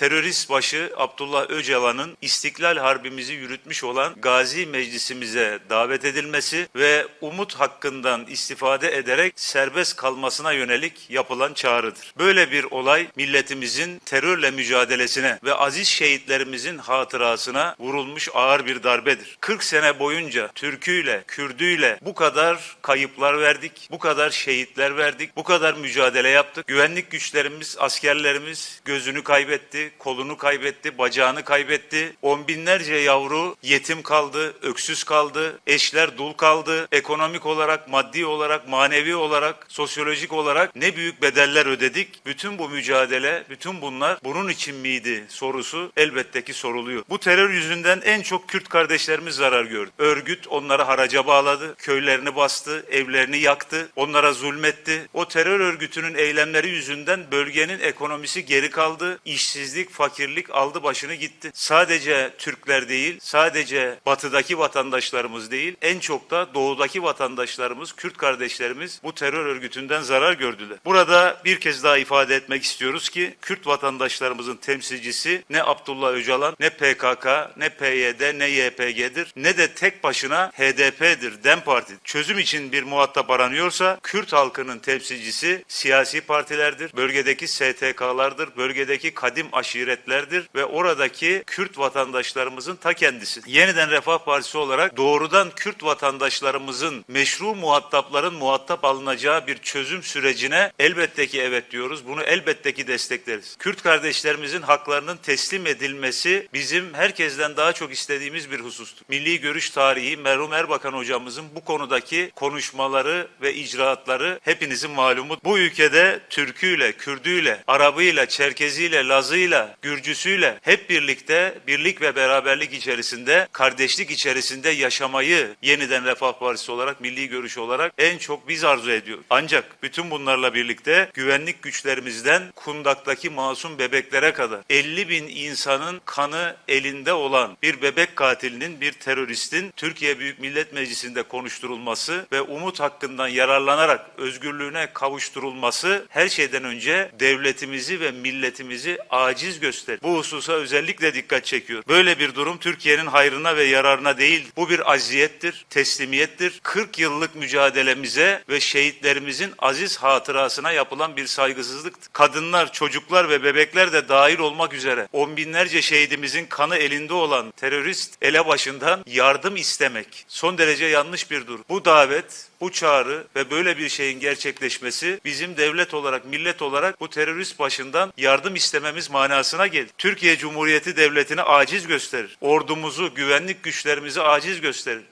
terörist başı Abdullah Öcalan'ın İstiklal Harbimizi yürütmüş olan Gazi Meclisimize davet edilmesi ve umut hakkından istifade ederek serbest kalmasına yönelik yapılan çağrıdır. Böyle bir olay milletimizin terörle mücadelesine ve aziz şehitlerimizin hatırasına vurulmuş ağır bir darbedir. 40 sene boyunca Türküyle, Kürdüyle bu kadar kayıplar verdik, bu kadar şehitler verdik, bu kadar mücadele yaptık. Güvenlik güçlerimiz, askerlerimiz gözünü kaybetti, kolunu kaybetti, bacağını kaybetti. On binlerce yavru yetim kaldı, öksüz kaldı, eşler dul kaldı. Ekonomik olarak, maddi olarak, manevi olarak, sosyolojik olarak ne büyük bedeller ödedik. Bütün bu mücadele, bütün bunlar bunun için miydi sorusu elbette ki soruluyor. Bu terör yüzünden en çok Kürt kardeşlerimiz zarar gördü. Örgüt onları haraca bağladı, köylerini bastı, evlerini yaktı, onlara zulmetti. O terör örgütünün eylemleri yüzünden bölgenin ekonomisi geri kaldı. İşsizlik, fakirlik aldı başını gitti. Sadece Türkler değil, sadece batıdaki vatandaşlarımız değil, en çok da doğudaki vatandaşlarımız, Kürt kardeşlerimiz bu terör örgütünden zarar gördüler. Burada bir kez daha ifade etmek istiyoruz ki Kürt vatandaşlarımızın temsilcisi ne Abdullah Öcalan, ne PKK, ne PYD, ne YPG'dir, ne de tek başına HDP'dir, DEM Parti. Çözüm için bir muhatap aranıyorsa Kürt halkının temsilcisi siyasi partilerdir, bölgedeki STK'lardır, bölgedeki kadim aşiretlerdir ve oradaki Kürt vatandaşlarımızın ta kendisi. Yeniden Refah Partisi olarak doğrudan Kürt vatandaşlarımızın meşru muhatapların muhatap alınacağı bir çözüm sürecine elbette ki evet diyoruz. Bunu elbette ki destekleriz. Kürt kardeşlerimizin haklarının teslim edilmesi bizim herkesten daha çok istediğimiz bir husustur. Milli Görüş Tarihi merhum Erbakan hocamızın bu konudaki konuşmaları ve icraatları hepinizin malumu. Bu ülkede Türküyle, Kürdüyle, Arabıyla, Çerkeziyle, Lazıyla, Gürcüsüyle hep birlikte birlik ve beraberlik içerisinde, kardeşlik içerisinde yaşamayı yeniden Refah Partisi olarak, milli görüş olarak en çok biz arzu ediyoruz. Ancak bütün bunlarla birlikte güvenlik güçlerimizden kundaktaki masum bebeklere kadar 50 bin insanın kanı elinde olan bir bebek katilinin, bir teröristin Türkiye Büyük Millet Meclisi'nde konuşturulması ve umut hakkından yararlanarak özgürlüğüne kavuşturulması her şeyden önce devletimizi ve milletimizi aciz gösterir. Bu hususa özellikle dikkat çekiyor. Böyle bir durum Türkiye'nin hayrına ve yararına değil. Bu bir aziyettir, teslimiyettir. 40 yıllık mücadelemize ve şehitlerimizin aziz hatırasına yapılan bir saygısızlıktır. Kadınlar, çocuklar ve bebekler de dahil olmak üzere on binlerce şehidimizin kanı elinde olan terörist elebaşından yardım istemek son derece yanlış bir durum. Bu davet, bu çağrı ve böyle bir şeyin gerçekleşmesi bizim devlet olarak, millet olarak bu terörist başından yardım istememiz manasına gelir. Türkiye Cumhuriyeti Devleti'ni aciz gösterir. Ordumuzu, güvenlik güçlerimizi aciz gösterir.